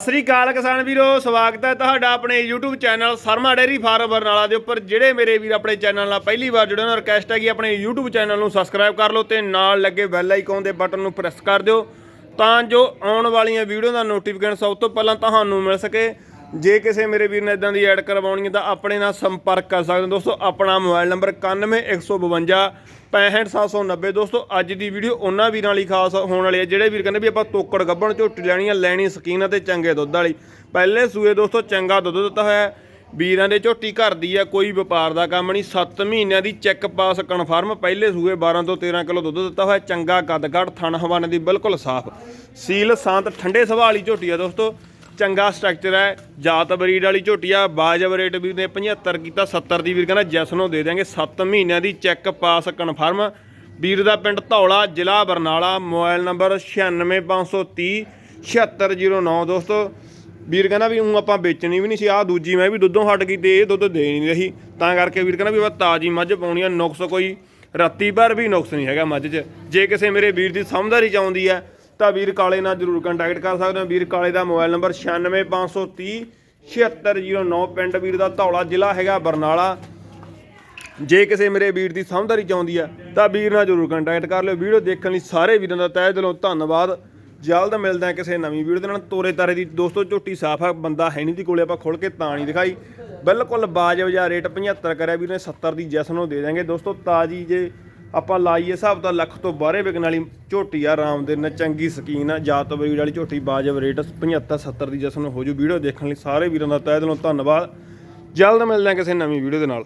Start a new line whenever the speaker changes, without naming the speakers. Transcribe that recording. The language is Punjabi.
ਸਤਿ ਸ੍ਰੀ ਅਕਾਲ ਕਿਸਾਨ ਵੀਰੋ, ਸਵਾਗਤ ਹੈ ਤੁਹਾਡਾ ਆਪਣੇ YouTube channel Sharma dairy farm Barnala ਦੇ ਉੱਪਰ। ਜਿਹੜੇ ਮੇਰੇ ਵੀਰ ਆਪਣੇ ਚੈਨਲ ਨਾਲ ਪਹਿਲੀ ਵਾਰ ਜੁੜੇ ਉਹਨਾਂ ਨੂੰ ਰਿਕਵੈਸਟ ਹੈ ਕਿ ਆਪਣੇ YouTube ਚੈਨਲ ਨੂੰ ਸਬਸਕ੍ਰਾਈਬ ਕਰ ਲਓ ਤੇ ਨਾਲ ਲੱਗੇ ਬੈਲ ਆਈਕਨ ਦੇ ਬਟਨ ਨੂੰ ਪ੍ਰੈਸ ਕਰ ਦਿਓ, ਤਾਂ ਜੋ ਆਉਣ ਵਾਲੀਆਂ ਵੀਡੀਓ ਦਾ ਨੋਟੀਫਿਕੇਸ਼ਨ ਸਭ ਤੋਂ ਪਹਿਲਾਂ ਤੁਹਾਨੂੰ ਮਿਲ ਸਕੇ। ਜੇ ਕਿਸੇ ਮੇਰੇ ਵੀਰ ਨੇ ਇਦਾਂ ਦੀ ਐਡ ਕਰਵਾਉਣੀ ਹੈ ਤਾਂ ਆਪਣੇ ਨਾਲ ਸੰਪਰਕ ਕਰ ਸਕਦੇ ਹੋ। ਦੋਸਤੋ, ਆਪਣਾ ਮੋਬਾਈਲ ਨੰਬਰ 91152 65790 ਦੋਸਤੋ, ਅੱਜ ਦੀ ਵੀਡੀਓ ਉਹਨਾਂ ਵੀਰਾਂ ਲਈ ਖਾਸ ਹੋਣ ਵਾਲੀ ਹੈ, ਜਿਹੜੇ ਵੀਰ ਕਹਿੰਦੇ ਵੀ ਆਪਾਂ ਤੋਕੜ ਗੱਬਣ ਝੋਟੀ ਲੈਣੀ ਹੈ ਲੈਣੀ ਸਕੀਨ ਅਤੇ ਚੰਗੇ ਦੁੱਧ ਵਾਲੀ। ਪਹਿਲੇ ਸੂਏ ਦੋਸਤੋ, ਚੰਗਾ ਦੁੱਧ ਦਿੱਤਾ ਹੋਇਆ ਵੀਰਾਂ ਦੇ ਝੋਟੀ ਘਰ ਦੀ ਆ, ਕੋਈ ਵਪਾਰ ਦਾ ਕੰਮ ਨਹੀਂ। 7 ਮਹੀਨਿਆਂ ਦੀ ਚੈੱਕ ਪਾਸ ਕਨਫਰਮ ਪਹਿਲੇ ਸੂਏ 12 ਤੋਂ 13 ਕਿਲੋ ਦੁੱਧ ਦਿੱਤਾ ਹੋਇਆ ਚੰਗਾ ਕੱਦ ਕੱਦ ਥਣ ਹਵਾਨੇ ਦੀ ਬਿਲਕੁਲ ਸਾਫ਼। ਸੀਲ, ਸਾਂਤ, ਠੰਡੇ ਸੁਭਾਅ ਵਾਲੀ ਝੋਟੀ ਆ ਦੋਸਤੋ। ਚੰਗਾ ਸਟਰਕਚਰ ਹੈ। ਜਾਤ ਬਰੀਡ ਵਾਲੀ ਝੋਟੀ ਆ ਬਾਜਬ ਰੇਟ ਵੀਰ ਨੇ 75 ਕੀਤਾ 70 ਦੀ ਵੀਰ ਕਹਿੰਦਾ ਜੈਸ ਨੂੰ ਦੇ ਦਿਆਂਗੇ। 7 ਮਹੀਨਿਆਂ ਦੀ ਚੈੱਕ ਪਾਸ ਕਨਫਰਮ ਵੀਰ ਦਾ ਪਿੰਡ ਧੌਲਾ, ਜ਼ਿਲ੍ਹਾ ਬਰਨਾਲਾ, ਮੋਬਾਈਲ ਨੰਬਰ 96530 7609 ਦੋਸਤੋ, ਵੀਰ ਕਹਿੰਦਾ ਵੀ ਉਹ ਆਪਾਂ ਵੇਚਣੀ ਵੀ ਨਹੀਂ ਸੀ, ਆਹ ਦੂਜੀ ਮੈਂ ਵੀ ਦੁੱਧੋਂ ਹਟ ਗਈ ਤੇ ਇਹ ਦੁੱਧ ਦੇ ਨਹੀਂ ਰਹੀ। ਤਾਂ ਕਰਕੇ ਵੀਰ ਕਹਿੰਦਾ ਵੀ ਆਪਾਂ ਤਾਜੀ ਮੱਝ ਪਾਉਣੀ ਆ, ਨੁਕਸ ਕੋਈ ਰਾਤੀ ਭਰ ਵੀ ਨੁਕਸ ਨਹੀਂ ਹੈਗਾ ਮੱਝ 'ਚ। ਜੇ ਕਿਸੇ ਮੇਰੇ ਵੀਰ ਦੀ ਸਮਝਦਾਰੀ ਚ ਆਉਂਦੀ ਹੈ ਤਾਂ ਵੀਰ ਕਾਲੇ ਨਾਲ ਜਰੂਰ ਕੰਟੈਕਟ ਕਰ ਸਕਦੇ ਹੋ। ਵੀਰ ਕਾਲੇ ਦਾ ਮੋਬਾਈਲ ਨੰਬਰ 96530 7609 ਪਿੰਡ ਵੀਰ ਦਾ ਧੌਲਾ ਜ਼ਿਲ੍ਹਾ ਹੈਗਾ ਬਰਨਾਲਾ। ਜੇ ਕਿਸੇ ਮੇਰੇ ਵੀਰ ਦੀ ਸਮਝਦਾਰੀ ਚਾਹੁੰਦੀ ਆ, ਤਾਂ ਵੀਰ ਨਾਲ ਜਰੂਰ ਕੰਟੈਕਟ ਕਰ ਲਿਓ। ਵੀਡੀਓ ਦੇਖਣ ਲਈ ਸਾਰੇ ਵੀਰਾਂ ਦਾ ਤਹਿ ਦਿਲੋਂ ਧੰਨਵਾਦ। ਜਲਦ ਮਿਲਦੇ ਹਾਂ ਕਿਸੇ ਨਵੀਂ ਵੀਡੀਓ ਦੇ ਨਾਲ। ਤੋਰੇ ਤਾਰੇ ਦੀ ਦੋਸਤੋ, ਝੋਟੀ ਸਾਫ਼ ਆ, ਬੰਦਾ ਹੈ ਨਹੀਂ ਦੀ ਕੋਲੇ, ਆਪਾਂ ਖੋਲ ਕੇ ਤਾਂ ਨਹੀਂ ਦਿਖਾਈ। ਬਿਲਕੁਲ ਬਾਜਬ ਜਾਂ ਰੇਟ 75 ਕਰਿਆ। ਵੀਰ ਨੇ 70 ਦੀ ਜੈਸ ਨੂੰ ਦੇ ਦਾਂਗੇ ਦੋਸਤੋ, ਤਾਜੀ ਜੇ ਆਪਾਂ ਲਾਈਏ ਹਿਸਾਬ ਤਾਂ ਲੱਖ ਤੋਂ ਬਾਹਰੇ ਵਿਕਣ ਵਾਲੀ ਝੋਟੀ ਆ, ਆਰਾਮ ਦੇ ਨਾਲ ਚੰਗੀ ਸਕੀਨ ਆ, ਜਾਤ ਬਰੀਡ ਵਾਲੀ ਝੋਟੀ ਬਾਜਬ ਰੇਟ 75 70 ਦੀ ਜੈਸ ਨੂੰ ਹੋ ਜੂ। ਵੀਡੀਓ ਦੇਖਣ ਲਈ ਸਾਰੇ ਵੀਰਾਂ ਦਾ ਤਹਿ ਦਿਲੋਂ ਧੰਨਵਾਦ। ਜਲਦ ਮਿਲਦੇ ਹਾਂ ਕਿਸੇ ਨਵੀਂ ਵੀਡੀਓ ਦੇ ਨਾਲ।